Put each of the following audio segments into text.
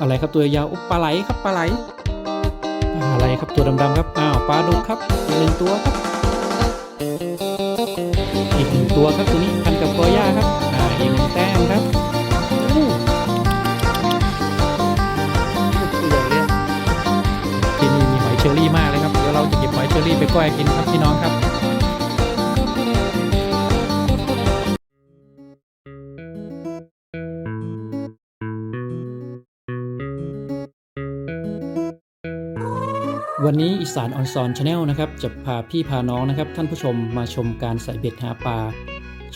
อะไรครับตัวยาวปลาไหลครับปลาไหลปลาไหลครับตัวดำๆครับอ้าวปลาดุกครับหนึ่งตัวครับอีกหนึ่งตัวครับตัวนี้พันกับกอหญ้าครับอ่าอีกหนึ่งแต้มครับโอ้ตัวใหญ่เลยอะที่นี่มีหอยเชอรี่มากเลยครับเดี๋ยวเราจะเก็บหอยเชอรี่ไปก้อยกินครับพี่น้องครับ สานออนซอนชาแนลนะครับจะพาพี่พาน้องนะครับ ท่านผู้ชมมาชมการใส่เบ็ดหาปลา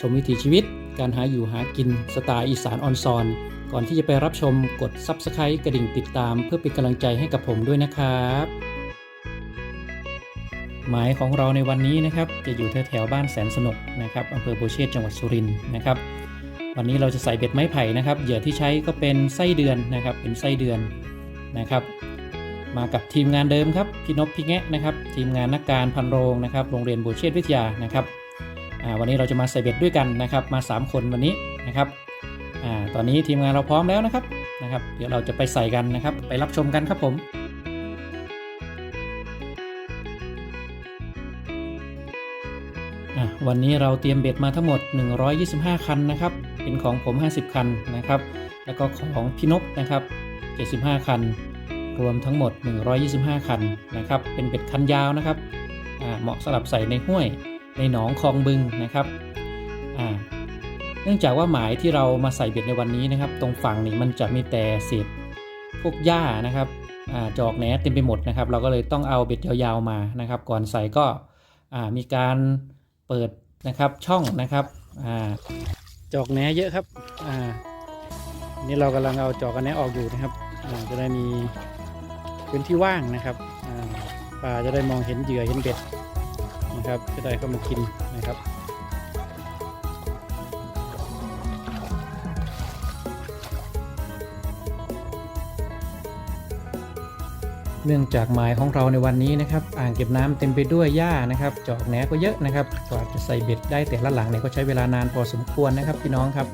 ชมวิถีชีวิต การหาอยู่หากินสไตล์อีสานออนซอนก่อนที่จะไปรับชมกด Subscribe กระดิ่งติดตาม เพื่อเป็นกำลังใจให้กับผมด้วยนะครับ หมายของเราในวันนี้นะครับ จะอยู่แถวๆบ้านแสนสนุกนะครับอำเภอโบเชษจังหวัดสุรินทร์นะครับ วันนี้เราจะใส่เบ็ดไม้ไผ่นะครับเหยื่อที่ใช้ก็เป็นไส้เดือนนะครับ เป็นไส้เดือนนะครับ มากับทีมงานเดิมครับพี่นพพี่แงะนะครับทีมงานนักการพันโรงนะครับโรงเรียนบวเชษวิทยานะครับวันนี้เราจะมาใส่เบ็ดด้วยกันนะครับมา 3 คนวันนี้นะครับอตอนนี้ทีมงานเราพร้อมแล้วนะครับนะครับ เดี๋ยวเราจะไปใส่กันนะครับ ไปรับชมกันครับผมวันนี้เราเตรียมเบ็ดมาทั้งหมด 125 คันนะครับ เป็นของผม 50 คันนะครับ แล้วก็ของพี่นพนะครับ 75 คัน รวมทั้งหมด 125 คันนะครับ เป็นเบ็ดคันยาวนะครับเหมาะสำหรับใส่ในห้วยในหนองคลองบึงนะครับเนื่องจากว่าหมายที่เรามาใส่เบ็ดในวันนี้นะครับ ตรงฝั่งนี้มันจะมีแต่เศษพวกหญ้านะครับอจอกแหนเต็มไปหมดนะครับ เราก็เลยต้องเอาเบ็ดยาวๆมานะครับ ก่อนใส่ก็มีการเปิดนะครับช่องนะครับอจอกแหนเยอะครับอ่านี่เรากำลังเอาจอกอันออกอยู่นะครับจะได้มี พื้นที่ว่างนะครับปลาจะได้มองเห็นเหยื่อเห็นเบ็ดนะครับจะได้เข้ามากินนะครับเนื่องจากหมายของเราในวันนี้นะครับอ่างเก็บน้ำเต็มไปด้วยหญ้านะครับจอกแหนก็เยอะนะครับกว่าจะใส่เบ็ดได้แต่ละหลังเนี่ยก็ใช้เวลานานพอสมควรนะครับพี่น้องครับ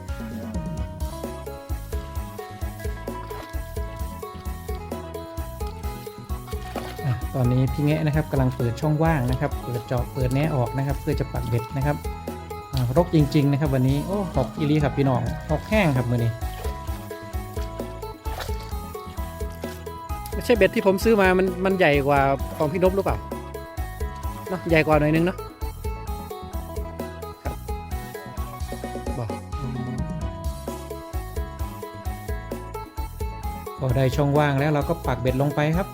ตอนนี้พี่แงะนะครับกำลังเปิดช่องว่างนะครับ เปิดจอกเปิดแหนออกนะครับ เพื่อจะปักเบ็ดนะครับรกจริง ๆ นะครับ วันนี้โอ้หอกอีลีครับพี่น้องหอกแห้งครับมือนี้ไม่ใช่เบ็ดที่ผมซื้อมามันมันใหญ่กว่าของพี่นพหรือเปล่าเนอะใหญ่กว่าหน่อยนึงเนาะครับบอกพอได้ช่องว่างแล้วเราก็ปักเบ็ดลงไปครับ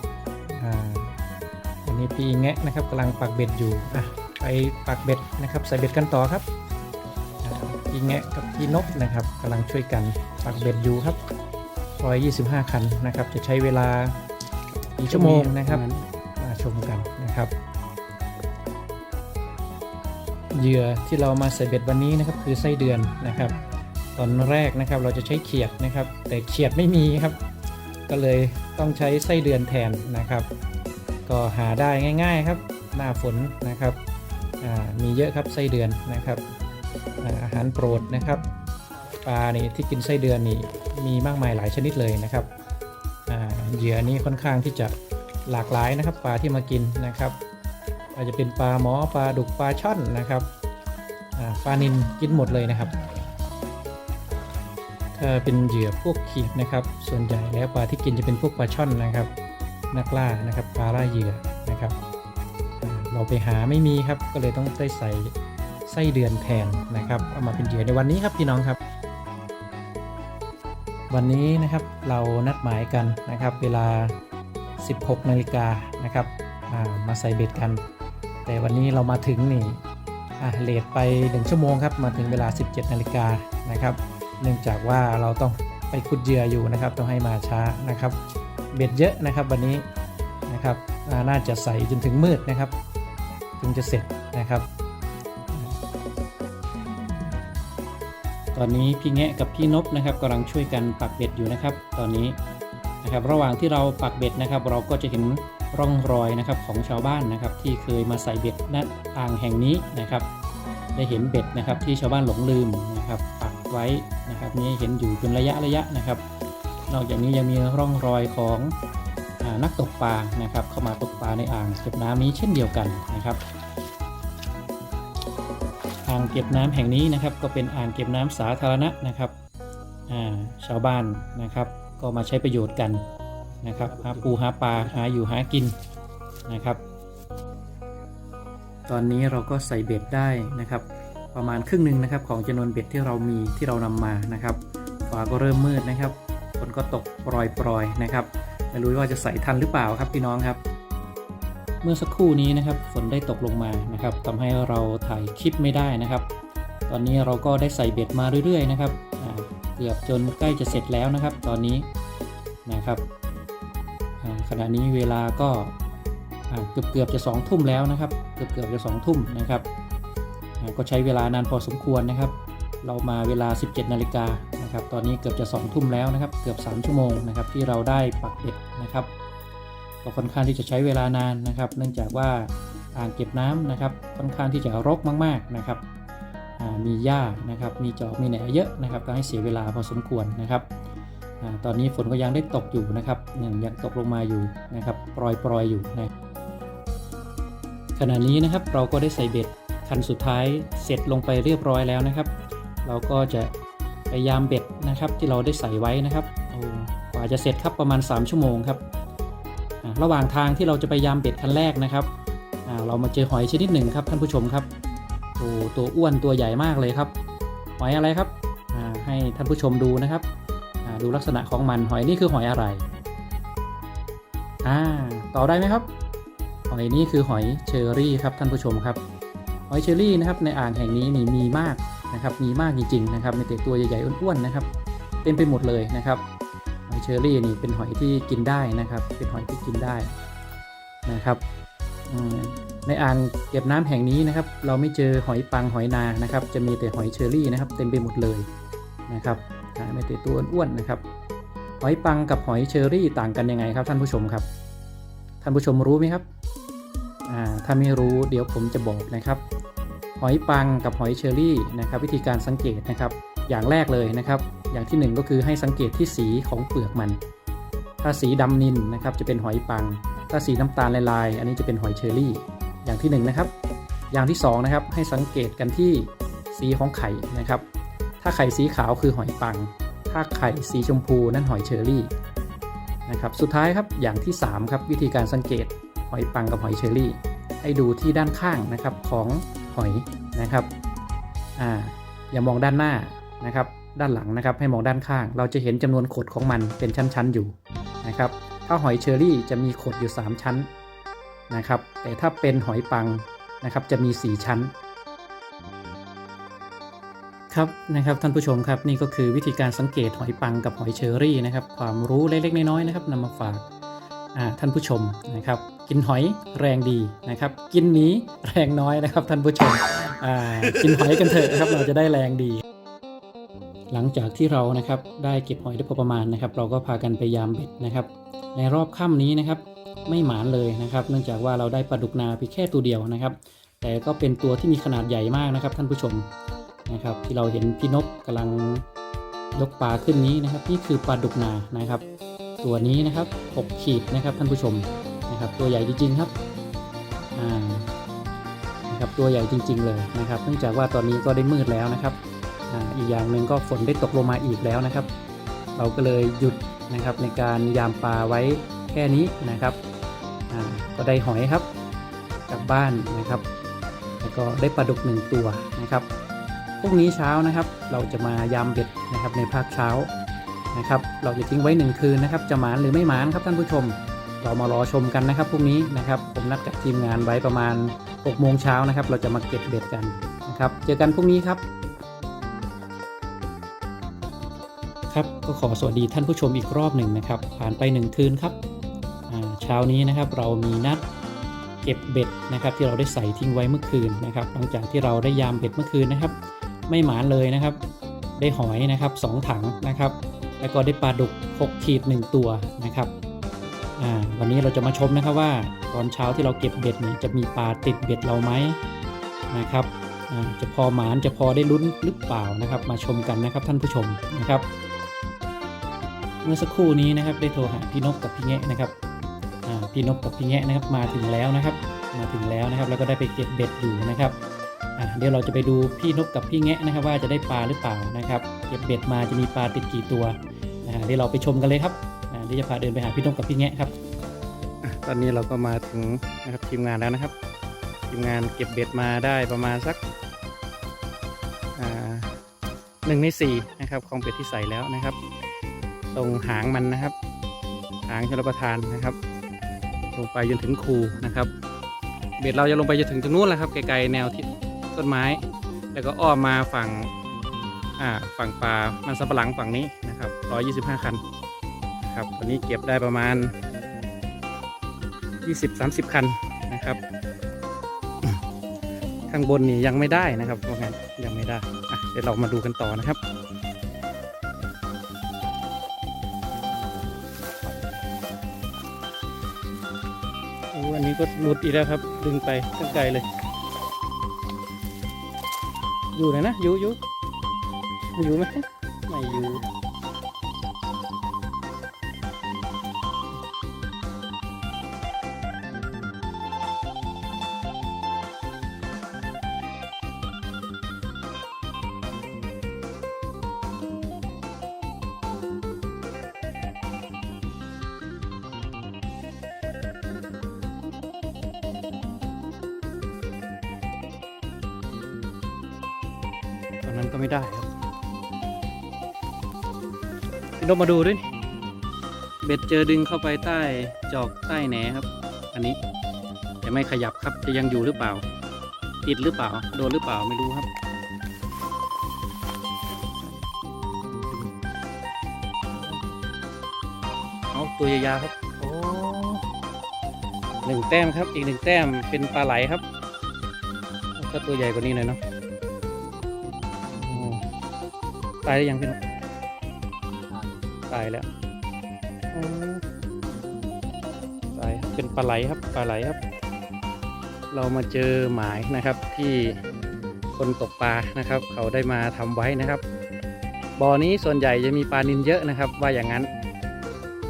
นนี้พี่แงะนะครับกำลังปักเบ็ดอยู่อะไปปักเบ็ดนะครับใส่เบ็ดกันต่อครับอ่าพี่แงะกับพี่นกนะครับกำลังช่วยกันปักเบ็ดอยู่ครับ125 คันนะครับ จะใช้เวลากี่ชั่วโมงนะครับมาชมกันนะครับเหยื่อที่เรามาใส่เบ็ดวันนี้นะครับคือไส้เดือนนะครับ ตอนแรกนะครับเราจะใช้เขียดนะครับ แต่เขียดไม่มีครับ ก็เลยต้องใช้ไส้เดือนแทนนะครับ ก็หาได้ง่าย ๆครับ หน้าฝนนะครับมีเยอะครับไส้เดือนนะครับอาหารโปรดนะครับปลานี่ที่กินไส้เดือนนี่มีมากมายหลายชนิดเลยนะครับเหยื่อนี้ค่อนข้างที่จะหลากหลายนะครับ ปลาที่มากินนะครับอาจจะเป็นปลาหมอปลาดุกปลาช่อนนะครับปลานินกินหมดเลยนะครับถ้าเป็นเหยื่อพวกขีดนะครับ ส่วนใหญ่แล้วปลาที่กินจะเป็นพวกปลาช่อนนะครับ นักล่านะครับปลาล่าเหยื่อนะครับ เราไปหาไม่มีครับก็เลยต้องได้ใส่ไส้เดือนแทนนะครับเอามาเป็นเหยื่อในวันนี้ครับพี่น้องครับ วันนี้นะครับเรานัดหมายกันนะครับ เวลา 16นาฬิกานะครับามาใส่เบ็ดกัน แต่วันนี้เรามาถึงนี่อะเลทไป 1 ชั่วโมงครับมาถึงเวลา 17นาฬิกานะครับ เนื่องจากว่าเราต้องไปขุดเหยื่ออยู่นะครับ ต้องให้มาช้านะครับ เบ็ดเยอะนะครับวันนี้นะครับน่าจะใส่จนถึงมืดนะครับ ถึงจะเสร็จนะครับ ตอนนี้พี่แงะกับพี่นบนะครับกำลังช่วยกันปักเบ็ดอยู่นะครับ ตอนนี้นะครับระหว่างที่เราปักเบ็ดนะครับ เราก็จะเห็นร่องรอยนะครับของชาวบ้านนะครับ ที่เคยมาใส่เบ็ดณอ่างแห่งนี้นะครับ ได้เห็นเบ็ดนะครับที่ชาวบ้านหลงลืมนะครับปักไว้นะครับนี่เห็นอยู่เป็นระยะระยะนะครับ นอกจากนี้ยังมีร่องรอยของอนักตกปลานะครับ เข้ามาตกปลาในอ่างเก็บน้ำนี้เช่นเดียวกันนะครับ อ่างเก็บน้ำแห่งนี้นะครับ ก็เป็นอ่างเก็บน้ำสาธารณะนะครับชาวบ้านนะครับ ก็มาใช้ประโยชน์กันนะครับหาปูหาปลาหาอยู่หากินนะครับ ตอนนี้เราก็ใส่เบ็ดได้นะครับ ประมาณครึ่งหนึ่งนะครับของจำนวนเบ็ดที่เรามีที่เรานำมานะครับฟ้าก็เริ่มมืดนะครับ นก็ตกปรอยๆนะครับ ไม่รู้ว่าจะใส่ทันหรือเปล่าครับพี่น้องครับ เมื่อสักครู่นี้นะครับฝนได้ตกลงมานะครับทำให้เราถ่ายคลิปไม่ได้นะครับ ตอนนี้เราก็ได้ใส่เบ็ดมาเรื่อยๆนะครับเกือบจนใกล้จะเสร็จแล้วนะครับ ตอนนี้นะครับขณะนี้เวลาก็เกือบเกือบๆจะสองทุ่มแล้วนะครับ เกือบเกือบๆจะสองทุ่มนะครับ ก็ใช้เวลานานพอสมควรนะครับ เรามาเวลา 17 นาฬิกา นะครับตอนนี้เกือบจะ2ทุ่มแล้วนะครับเกือบ 3 ชั่วโมงนะครับที่เราได้ปักเบ็ดนะครับก็ค่อนข้างที่จะใช้เวลานานนะครับ เนื่องจากว่าอ่างเก็บน้ำนะครับค่อนข้างที่จะรกมากๆนะครับมีหญ้านะครับมีจอกมีแหนเยอะนะครับก็ให้เสียเวลาพอสมควรนะครับอตอนนี้ฝนก็ยังได้ตกอยู่นะครับยังยังตกลงมาอยู่นะครับปล่อยปลอยอยู่นะขณะนี้นะครับเราก็ได้ใส่เบ็ดคันสุดท้ายเสร็จลงไปเรียบร้อยแล้วนะครับ เราก็จะ พยายามเบ็ดนะครับที่เราได้ใส่ไว้นะครับโอ้กว่าจะเสร็จครับประมาณ 3 ชั่วโมงครับระหว่างทางที่เราจะไปยามเบ็ดคันแรกนะครับเรามาเจอหอยชนิดหนึ่งครับท่านผู้ชมครับโอ้ตัวอ้วนตัวใหญ่มากเลยครับ หอยอะไรครับให้ท่านผู้ชมดูนะครับดูลักษณะของมันหอยนี่คือหอยอะไรอ่าต่อได้ไหมครับ หอยนี่คือหอยเชอรี่ครับท่านผู้ชมครับ หอยเชอรี่นะครับในอ่างแห่งนี้นี่มีมาก นะครับมีมากจริงๆนะครับมีแต่ตัวใหญ่ๆอ้วนๆนะครับเต็มไปหมดเลยนะครับหอยเชอรี่นี่เป็นหอยที่กินได้นะครับ เป็นหอยที่กินได้นะครับในอ่างเก็บน้ำแห่งนี้นะครับ เราไม่เจอหอยปังหอยนานะครับ จะมีแต่หอยเชอรี่นะครับ เต็มไปหมดเลยนะครับไม่แต่ตัวอ้วนๆนะครับ หอยปังกับหอยเชอรี่ต่างกันยังไงครับ ท่านผู้ชมครับ ท่านผู้ชมรู้ไหมครับถ้าไม่รู้เดี๋ยวผมจะบอกนะครับ หอยปังกับหอยเชอรี่นะครับวิธีการสังเกตนะครับอย่างแรกเลยนะครับ อย่างที่หนึ่งก็คือให้สังเกตที่สีของเปลือกมัน ถ้าสีดำนินนะครับจะเป็นหอยปัง ถ้าสีน้ำตาลลายๆ อันนี้จะเป็นหอยเชอรี่ อย่างที่หนึ่งนะครับ อย่างที่สองนะครับ ให้สังเกตกันที่สีของไข่นะครับ ถ้าไข่สีขาวคือหอยปัง ถ้าไข่สีชมพูนั่นหอยเชอรี่นะครับสุดท้ายครับอย่างที่สามครับวิธีการสังเกตหอยปังกับหอยเชอรี่ ให้ดูที่ด้านข้างนะครับของ หอยนะครับอ่าอย่ามองด้านหน้านะครับ ด้านหลังนะครับ ให้มองด้านข้าง เราจะเห็นจำนวนขดของมันเป็นชั้นๆอยู่นะครับ ถ้าหอยเชอรี่จะมีขดอยู่ 3 ชั้นนะครับ แต่ถ้าเป็นหอยปังนะครับจะมี 4 ชั้นครับนะครับท่านผู้ชมครับนี่ก็คือวิธีการสังเกตหอยปังกับหอยเชอรี่นะครับ ความรู้เล็กๆน้อยๆนะครับนำมาฝากท่านผู้ชมนะครับ กินหอยแรงดีนะครับ กินหมีแรงน้อยนะครับท่านผู้ชมกินหอยกันเถอะนะครับเราจะได้แรงดี หลังจากที่เรานะครับได้เก็บหอยได้พอประมาณนะครับ เราก็พากันไปยามเบ็ดนะครับ ในรอบค่ำนี้นะครับ ไม่หมานเลยนะครับ เนื่องจากว่าเราได้ปลาดุกนาเพียงแค่ตัวเดียวนะครับ แต่ก็เป็นตัวที่มีขนาดใหญ่มากนะครับ ท่านผู้ชมนะครับ ที่เราเห็นพี่นกกำลังยกปลาขึ้นนี้นะครับ นี่คือปลาดุกนานะครับ ตัวนี้นะครับ6ขีดนะครับท่านผู้ชม นะครับตัวใหญ่จริงๆครับอ่านะครับตัวใหญ่จริง ๆ เลยนะครับ เนื่องจากว่าตอนนี้ก็ได้มืดแล้วนะครับอ่าอีกอย่างหนึ่งก็ฝนได้ตกลงมาอีกแล้วนะครับ เราก็เลยหยุดนะครับในการยามปลาไว้แค่นี้นะครับอ่าก็ได้หอยครับกลับบ้านนะครับ แล้วก็ได้ปลาดุกหนึ่งตัวนะครับพรุ่งนี้เช้านะครับ เราจะมายามเบ็ดนะครับในภาคเช้านะครับ เราจะทิ้งไว้หนึ่งคืนนะครับ จะหมานหรือไม่หมานครับท่านผู้ชม เรามารอชมกันนะครับพรุ่งนี้นะครับ ผมนัดกับทีมงานไว้ประมาณ6โมงเช้านะครับ เราจะมาเก็บเบ็ดกันนะครับ เจอกันพรุ่งนี้ครับ ครับก็ขอสวัสดีท่านผู้ชมอีกรอบหนึ่งนะครับ ผ่านไปหนึ่งคืนครับเช้านี้นะครับเรามีนัดเก็บเบ็ดนะครับที่เราได้ใส่ทิ้งไว้เมื่อคืนนะครับ หลังจากที่เราได้ยามเบ็ดเมื่อคืนนะครับ ไม่หมานเลยนะครับ ได้หอยนะครับสองถังนะครับ แล้วก็ได้ปลาดุก 6 ขีด 1 ตัวนะครับ วันนี้เราจะมาชมนะครับว่าตอนเช้าที่เราเก็บเบ็ดเนี่ยจะมีปลาติดเบ็ดเราไหมนะครับจะพอหมานจะพอได้ลุ้นหรือเปล่านะครับ มาชมกันนะครับท่านผู้ชมนะครับ เมื่อสักครู่นี้นะครับได้โทรหาพี่นกกับพี่แงะนะครับพี่นกกับพี่แงะนะครับมาถึงแล้วนะครับ มาถึงแล้วนะครับ แล้วก็ได้ไปเก็บเบ็ดอยู่นะครับเดี๋ยวเราจะไปดูพี่นกกับพี่แงะนะครับ ว่าจะได้ปลาหรือเปล่านะครับ เก็บเบ็ดมาจะมีปลาติดกี่ตัวเดี๋ยวเราไปชมกันเลยครับ อ่าเดี๋ยวจะพาเดินไปหาพี่นกกับพี่แงะครับ ตอนนี้เราก็มาถึงนะครับทีมงานแล้วนะครับทีมงานเก็บเบ็ดมาได้ประมาณสักหนึ่งในสี่นะครับของเบ็ดที่ใส่แล้วนะครับ ตรงหางมันนะครับ หางชลประทานนะครับ ลงไปจนถึงคูนะครับ เบ็ดเราจะลงไปจนถึงตรงนู้นแหละครับไกลๆแนวที่ต้นไม้ แล้วก็อ้อมมาฝั่งฝั่งปลามันสับปะหลังฝั่งนี้นะครับ125 คัน นะครับ วันนี้เก็บได้ประมาณ 20-30 คันนะครับ ข้างบนนี่ยังไม่ได้นะครับเพราะงั้นยังไม่ได้เดี๋ยวเรามาดูกันต่อนะครับโอ้อันนี้ก็หลุดอีกแล้วครับ ดึงไปตั้งไกลเลย อยู่ไหนนะ อยู่อยู่อยู่ไหมไม่อยู่ ไม่ได้ครับพี่นกมาดูด้วยนี่เบ็ดเจอดึงเข้าไปใต้จอกใต้แหนครับ อันนี้แต่ไม่ขยับครับจะยังอยู่หรือเปล่า ติดหรือเปล่า โดนหรือเปล่าไม่รู้ครับเอาตัวยาวๆครับโอ้หนึ่งแต้มครับอีกหนึ่งแต้มเป็นปลาไหลครับก็ตัวใหญ่กว่านี้หน่อยเนาะ ตายได้ยังพี่นกตายแล้วตายเป็นปลาไหลครับปลาไหลครับ เรามาเจอหมายนะครับที่คนตกปลานะครับ เขาได้มาทำไว้นะครับบ่อนี้ส่วนใหญ่จะมีปลานินเยอะนะครับ ว่าอย่างนั้น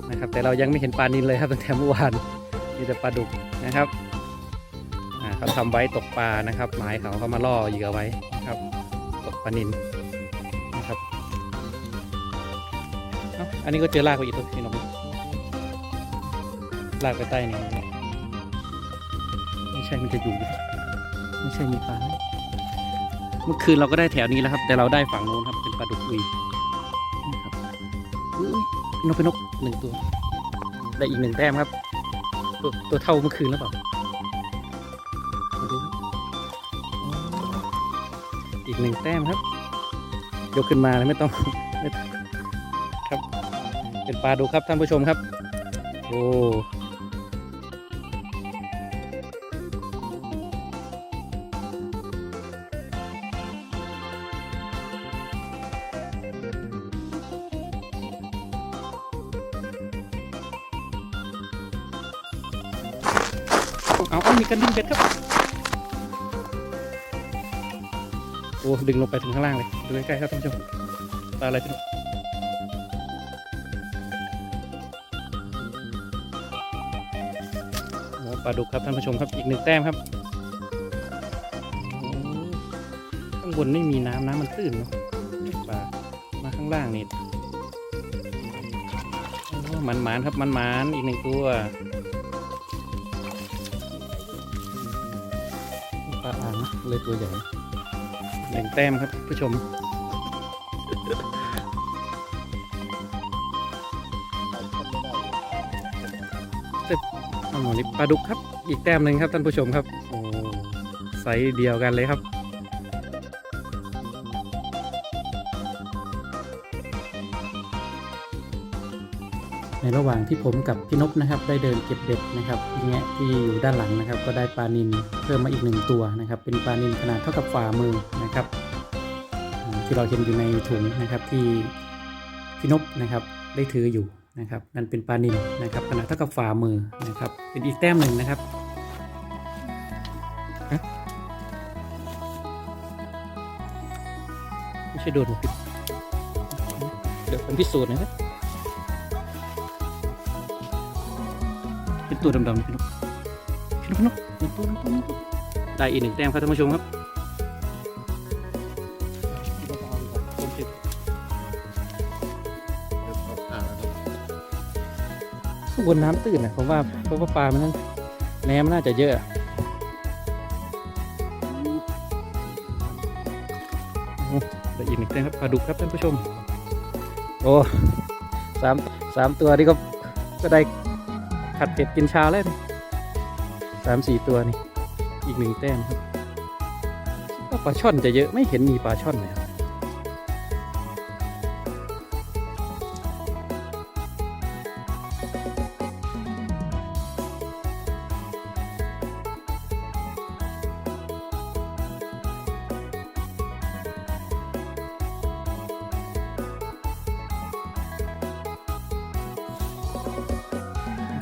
นะครับ แต่เรายังไม่เห็นปลานินเลยครับตั้งแต่เมื่อวานมีแต่ปลาดุกนะครับเขาทำไว้ตกปลานะครับ หมายเขาเขามาล่อเหยื่อไว้นะครับ ตกปลานิน อันนี้ก็เจอลากไปอีกตัวพี่น้องลากไปใต้นี่ไม่ใช่มันจะอยู่ไม่ใช่มีปลาเมื่อคืนเราก็ได้แถวนี้แล้วครับ แต่เราได้ฝั่งนู้นครับเป็นปลาดุกอุยนะครับอุ้ยนกเป็นนกหนึ่งตัวได้อีกหนึ่งแต้มครับ ตัวตัวเท่าเมื่อคืนแล้วเปล่าดูอีกหนึ่งแต้มครับ ยกขึ้นมาเลยไม่ต้องไม่ต้อง เป็นปลาดูครับท่านผู้ชมครับ โอ้เอาเอามีกันดึงเบ็ดครับ โอ้ ดึงลงไปถึงข้างล่างเลย ดูใกล้ๆครับท่านผู้ชม ปลาอะไรพี่ ปลาดุกครับท่านผู้ชมครับอีกหนึ่งแต้มครับโอ้ข้างบนไม่มีน้ำน้ำมันตื้นเนาะปลามาข้างล่างนี่โอ้มันหมานๆครับมันหมานๆอีกหนึ่งตัวปลาอ่างนะเลยตัวใหญ่หนึ่งแต้มครับผู้ชม อ๋อนี่ปลาดุกครับ อีกแต้มหนึ่งครับท่านผู้ชมครับ โอ้ไซส์เดียวกันเลยครับ ในระหว่างที่ผมกับพี่นพนะครับ ได้เดินเก็บเบ็ดนะครับที่เงี้ยที่อยู่ด้านหลังนะครับ ก็ได้ปลานินเพิ่มมาอีกหนึ่งตัวนะครับ เป็นปลานินขนาดเท่ากับฝ่ามือนะครับ ที่เราเห็นอยู่ในถุงนะครับที่พี่นพนะครับได้ถืออยู่ นะครับนั่นเป็นปลานิลนะครับขนาดเท่ากับฝ่ามือนะครับเป็นอีกแต้มหนึ่งนะครับไม่ใช่โดนเดี๋ยวผมพิสูจน์นะครับเป็นตัวดำๆพี่นกพี่นกพี่นกตัวได้อีกหนึ่งแต้มครับท่านผู้ชมครับ ข้างบนน้ำตื้นนะผมว่าเพราะว่าปลามันนั่นแหนมันน่าจะเยอะอะอืมได้อีกหนึ่งแต้มครับปลาดุกครับท่านผู้ชม โอ้สามสามตัวนี่ก็ก็ได้ขัดเผ็ดกินชาแล้วนี่สามสี่ตัวนี่อีกหนึ่งแต้มครับว่าปลาช่อนจะเยอะไม่เห็นมีปลาช่อนเลย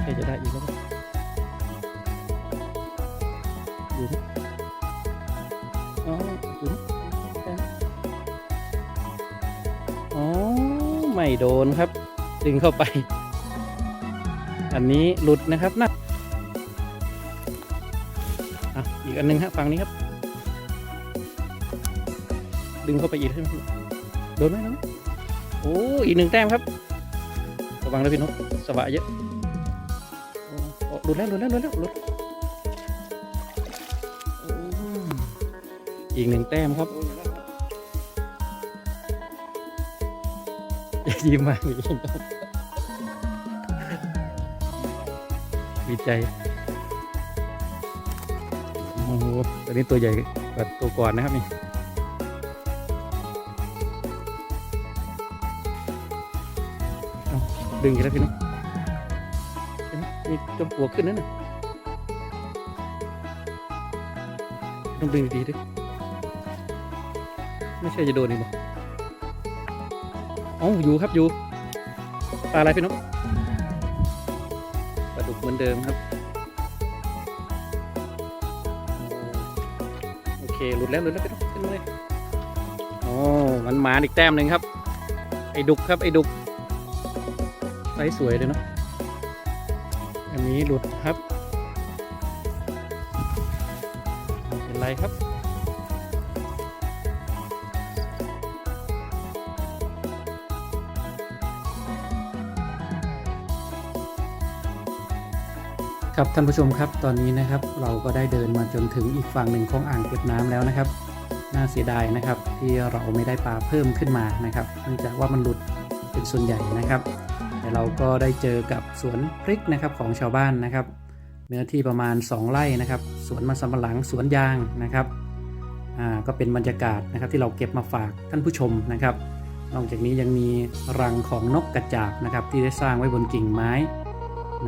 รับใครจะได้อีกแล้วบ้างดูดิอ๋อดูดิได้ไหมอ๋อ ไม่โดนครับ ดึงเข้าไป อันนี้หลุดนะครับนะอะอีกอันหนึงฮะฝั่งนี้ครับ ดึงเข้าไปอีกใช่ไหมโดนไหมนไหมโอ้อีกหนึ่งแต้มครับ ระวังนะพี่นกสวะเยอะ ลุดแล้วหลุดแล้วหลุดแล้วหลุดอีกหนึ่งแต้มครับอย่ายิ้มมากดีใจโอ้โหตัวนี้ตัวใหญ่กว่าตัวก่อนนะครับนี่ดึงอีกแล้วพี่นกเห็นไห มีจมปลวกขึ้นนั่นน่ะต้องดึงดีๆด้วยไม่ใช่จะโดนอีกบ่เอ๋ออยู่ครับอยู่ปลาอะไรพี่นกปลาดุกเหมือนเดิมครับ โอเคหลุดแล้วหลุดแล้วพี่นกขึ้นเลยโอ้มันมาอีกแต้มหนึ่งครับ ไอ้ดุกครับไอ้ดุกไซส์สวยเลยเนาะี้หลุดครับเป็นไรครับ ครับท่านผู้ชมครับตอนนี้นะครับเราก็ได้เดินมาจนถึงอีกฝั่งหนึ่งของอ่างเก็บน้ำแล้วนะครับ น่าเสียดายนะครับที่เราไม่ได้ปลาเพิ่มขึ้นมานะครับเนื่องจากว่ามันหลุดเป็นส่วนใหญ่นะครับ แต่เราก็ได้เจอกับสวนพริกนะครับของชาวบ้านนะครับ เนื้อที่ประมาณ 2 ไร่นะครับสวนมันสำปะหลังสวนยางนะครับอ่าก็เป็นบรรยากาศนะครับที่เราเก็บมาฝากท่านผู้ชมนะครับ นอกจากนี้ยังมีรังของนกกระจาบนะครับที่ได้สร้างไว้บนกิ่งไม้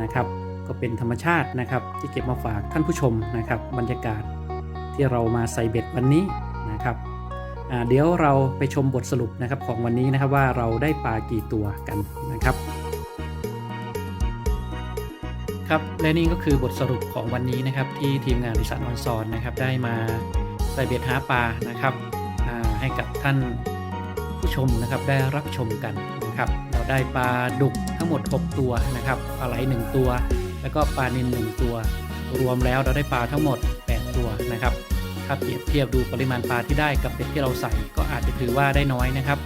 นะครับ ก็เป็นธรรมชาตินะครับที่เก็บมาฝากท่านผู้ชมนะครับ บรรยากาศที่เรามาใส่เบ็ดวันนี้นะครับเดี๋ยวเราไปชมบทสรุปนะครับของวันนี้นะครับว่าเราได้ปลากี่ตัวกันนะครับ ครับและนี่ก็คือบทสรุปของวันนี้นะครับที่ทีมงานริสันออนซอนนะครับได้มาใส่เบ็ดหาปลานะครับให้กับท่านผู้ชมนะครับได้รับชมกันนะครับเราได้ปลาดุกทั้งหมด 6 ตัวนะครับปลาไหล 1 ตัว แล้วก็ปลานิล1ตัว รวมแล้วเราได้ปลาทั้งหมด 8 ตัวนะครับถ้าเปรียบเทียบดูปริมาณปลาที่ได้กับเบ็ดที่เราใส่ก็อาจจะถือว่าได้น้อยนะครับ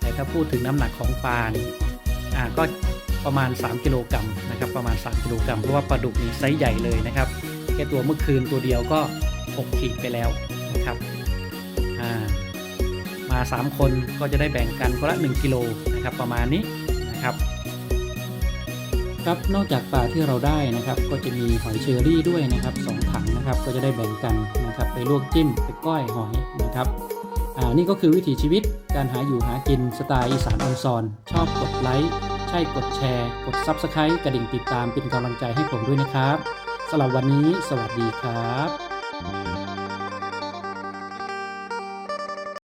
แต่ถ้าพูดถึงน้ำหนักของปลานี่อ่าก็ ประมาณ 3 กิโลกรัมนะครับประมาณ 3 กิโลกรัมเพราะว่าปลาดุกนี่ไซส์ใหญ่เลยนะครับแค่ตัวเมื่อคืนตัวเดียวก็ 6 ขีดไปแล้วนะครับามา 3 คนก็จะได้แบ่งกันคนละ 1 กิโลนะครับประมาณนี้นะครับครับนอกจากปลาที่เราได้นะครับ ก็จะมีหอยเชอรี่ด้วยนะครับสองถังนะครับก็จะได้แบ่งกันนะครับไปลวกจิ้มไปก้อยหอยนะครับอ่านี่ก็คือวิถีชีวิตการหาอยู่หากินสไตล์อีสานออนซอน ชอบกดไลค์ ช่กดแชร์ กด Subscribe กระดิ่งติดตามเป็นกำลังใจให้ผมด้วยนะครับสำหรับวันนี้ สวัสดีครับ